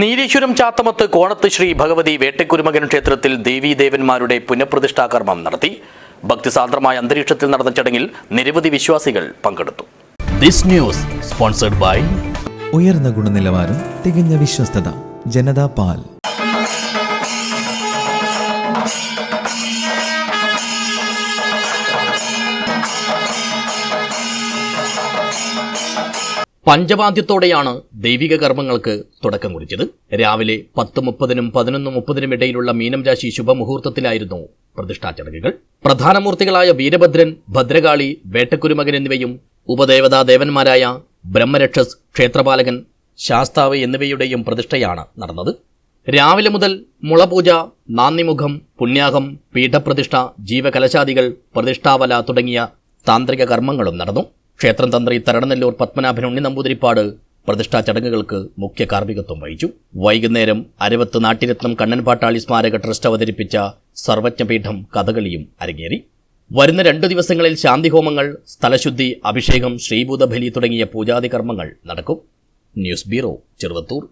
നീലേശ്വരം ചാത്തമത്ത് കോണത്ത് ശ്രീ ഭഗവതി വേട്ടക്കുരുമകൻ ക്ഷേത്രത്തിൽ ദേവീദേവന്മാരുടെ പുനഃപ്രതിഷ്ഠാകർമ്മം നടത്തി. ഭക്തിസാന്ദ്രമായ അന്തരീക്ഷത്തിൽ നടന്ന ചടങ്ങിൽ നിരവധി വിശ്വാസികൾ പങ്കെടുത്തു. ദിസ് ന്യൂസ് സ്പോൺസർഡ് ബൈ ഉയർന്ന ഗുണനിലവാരം തികഞ്ഞ വിശ്വസ്തത ജനതാ പാൽ. പഞ്ചവാദ്യത്തോടെയാണ് ദൈവിക കർമ്മങ്ങൾക്ക് തുടക്കം കുറിച്ചത്. രാവിലെ പത്ത് മുപ്പതിനും പതിനൊന്ന് മുപ്പതിനും ഇടയിലുള്ള മീനം രാശി ശുഭമുഹൂർത്തത്തിലായിരുന്നു പ്രതിഷ്ഠാ ചടങ്ങുകൾ. പ്രധാനമൂർത്തികളായ വീരഭദ്രൻ ഭദ്രകാളി വേട്ടക്കുരുമകൻ എന്നിവയും ഉപദേവതാ ദേവന്മാരായ ബ്രഹ്മരക്ഷസ് ക്ഷേത്രപാലകൻ ശാസ്താവ് എന്നിവയുടെയും പ്രതിഷ്ഠയാണ് നടന്നത്. രാവിലെ മുതൽ മുളപൂജ നാന്ദിമുഖം പുണ്യാഹം പീഠപ്രതിഷ്ഠ ജീവകലശാദികൾ പ്രതിഷ്ഠാവല തുടങ്ങിയ താന്ത്രിക കർമ്മങ്ങളും നടന്നു. ക്ഷേത്രം തന്ത്രി തരണനെല്ലൂർ പത്മനാഭൻ ഉണ്ണി നമ്പൂതിരിപ്പാട് പ്രതിഷ്ഠാ ചടങ്ങുകൾക്ക് മുഖ്യ കാർമ്മികത്വം വഹിച്ചു. വൈകുന്നേരം അരവത്ത് നാട്ടിരത്നം കണ്ണൻപാട്ടാളി സ്മാരക ട്രസ്റ്റ് അവതരിപ്പിച്ച സർവജ്ഞപീഠം കഥകളിയും അരങ്ങേറി. വരുന്ന രണ്ടു ദിവസങ്ങളിൽ ശാന്തിഹോമങ്ങൾ സ്ഥലശുദ്ധി അഭിഷേകം ശ്രീഭൂതബലി തുടങ്ങിയ പൂജാതി കർമ്മങ്ങൾ നടക്കും. News bureau Cheruvathur.